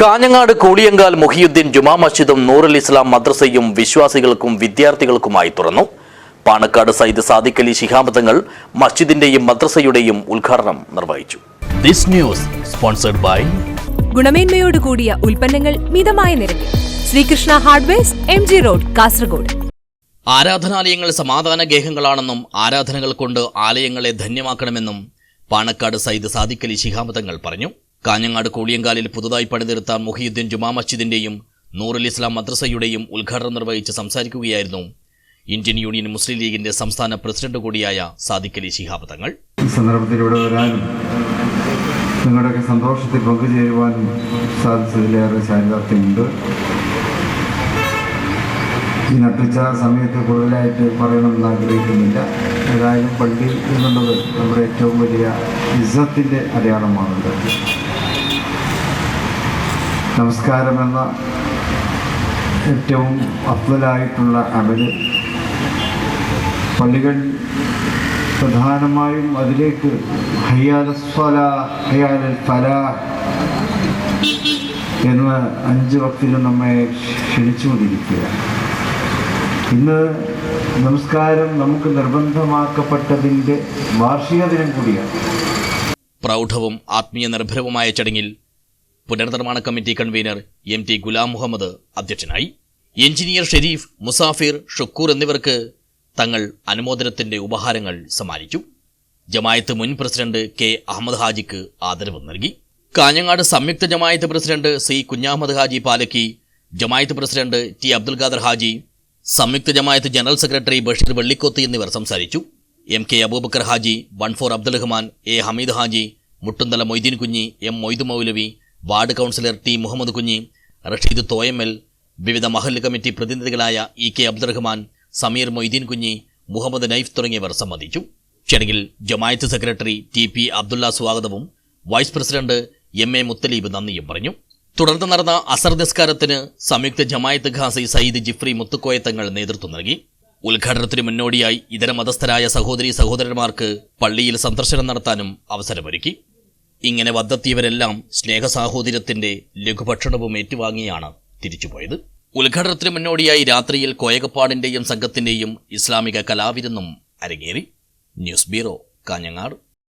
കാഞ്ഞങ്ങാട് കൂളിയങ്കാൽ മുഹിയുദ്ദീൻ ജുമാ മസ്ജിദും നൂറുൽ ഇസ്ലാം മദ്രസയും വിശ്വാസികൾക്കും വിദ്യാർത്ഥികൾക്കുമായി തുറന്നു. പാണക്കാട് സയ്യിദ് സാദിഖ് അലി ശിഹാബ് തങ്ങൾ മസ്ജിദിന്റെയും മദ്രസയുടെയും ഉദ്ഘാടനം നിർവഹിച്ചു. ദിസ് ന്യൂസ് സ്പോൺസർഡ് ബൈ ഗുണമേന്മയോട് കൂടിയ ഉൽപ്പന്നങ്ങൾ മിതമായ നിരക്കിൽ. Sreekrishna hardwares M G road Kasaragod. ആരാധനാലയങ്ങൾ സമാധാന ഗേഹങ്ങളാണെന്നും ആരാധനകൾ കൊണ്ട് ആലയങ്ങളെ ധന്യമാക്കണമെന്നും പാണക്കാട് സയ്യിദ് സാദിഖ് അലി ശിഹാബ് തങ്ങൾ പറഞ്ഞു. കാഞ്ഞങ്ങാട് കൂളിയങ്കാലിൽ പുതുതായി പണിതീർത്ത മുഹിയുദ്ദീൻ ജുമാ മസ്ജിദിന്റെയും നൂറുൽ ഇസ്ലാം മദ്രസയുടെയും ഉദ്ഘാടനം നിർവഹിച്ച് സംസാരിക്കുകയായിരുന്നു ഇന്ത്യൻ യൂണിയൻ മുസ്ലിം ലീഗിന്റെ സംസ്ഥാന പ്രസിഡന്റ് കൂടിയായ സാദിഖ് അലി ശിഹാബ് തങ്ങൾ. ഈ സന്ദർഭത്തിൽ ഇവിടെ വരാനും നിങ്ങളുടെയൊക്കെ സന്തോഷത്തിൽ പങ്കുചേരുവാനും സാധിച്ചതിലേറെ ചാരിതാർത്ഥ്യമുണ്ട് ഈ നട്ടുച്ച സമയത്ത് കൂടുതലായിട്ട് പറയണമെന്ന് ആഗ്രഹിക്കുന്നില്ല. ഏതായാലും പള്ളി എന്നുള്ളത് നമ്മുടെ ഏറ്റവും വലിയ ഇസത്തിന്റെ അടയാളമാണുള്ളത്. നമസ്കാരം എന്ന ഏറ്റവും അഫലായിട്ടുള്ള അമൽ പള്ളികൾ പ്രധാനമായും അതിലേക്ക് ഹയ്യാലസ്വല ഹയ്യാലൽ ഫലാ എന്ന് അഞ്ച് വക്തിലും നമ്മെ ക്ഷണിച്ചുകൊണ്ടിരിക്കുക ഇന്ന് നമസ്കാരം നമുക്ക് നിർബന്ധമാക്കപ്പെട്ടതിന്റെ വാർഷിക ദിനം കൂടിയാണ്. പ്രൗഢവും ആത്മീയ നിർഭരവുമായ ചടങ്ങിൽ പുനർനിർമ്മാണ committee convener M T Ghulam Muhammad അധ്യക്ഷനായി. എഞ്ചിനീയർ ഷെരീഫ് മുസാഫിർ ഷുക്കൂർ എന്നിവർക്ക് തങ്ങൾ അനുമോദനത്തിന്റെ ഉപഹാരങ്ങൾ സമ്മാനിച്ചു. ജമായത്ത് മുൻ പ്രസിഡന്റ് കെ അഹമ്മദ് ഹാജിക്ക് ആദരവ് നൽകി. കാഞ്ഞങ്ങാട് സംയുക്ത Jamaat president C Kunhahammed Haji Palakki Jamaat president T Abdul Khader Haji സംയുക്ത ജമായത്ത് ജനറൽ സെക്രട്ടറി ബഷീർ വെള്ളിക്കോത്ത് എന്നിവർ സംസാരിച്ചു. M K Aboobacker Haji one four Abdul Rahman A Hameed Haji Muttunthala Moideen Kunhi M Moidu Moulavi ward councillor T Muhammad Kunhi Rasheed Thoyammal വിവിധ മഹല്ല് committee പ്രതിനിധികളായ E K Abdurahman Sameer Moideen Kunhi Muhammad Naif തുടങ്ങിയവർ സംബന്ധിച്ചു. ചടങ്ങിൽ Jamaat secretary T P Abdulla സ്വാഗതവും vice president M A Muthaleeb നന്ദിയും പറഞ്ഞു. തുടർന്ന് നടന്ന അസർ നിസ്കാരത്തിന് സംയുക്ത ജമായത്ത് ഖാസി സയ്യിദ് ജിഫ്രി മുത്തുക്കോയത്തങ്ങൾ നേതൃത്വം നൽകി. ഉദ്ഘാടനത്തിന് മുന്നോടിയായി ഇതര മതസ്ഥരായ സഹോദരി സഹോദരന്മാർക്ക് പള്ളിയിൽ സന്ദർശനം നടത്താനും അവസരമൊരുക്കി. ഇങ്ങനെ വന്നെത്തിയവരെല്ലാം സ്നേഹസാഹോദര്യത്തിന്റെ ലഘുഭക്ഷണവും ഏറ്റുവാങ്ങിയാണ് തിരിച്ചുപോയത്. ഉദ്ഘാടനത്തിന് മുന്നോടിയായി രാത്രിയിൽ കോയകപ്പാടിന്റെയും സംഘത്തിന്റെയും ഇസ്ലാമിക കലാവിരുന്നും അരങ്ങേറി. News bureau Kanhangad.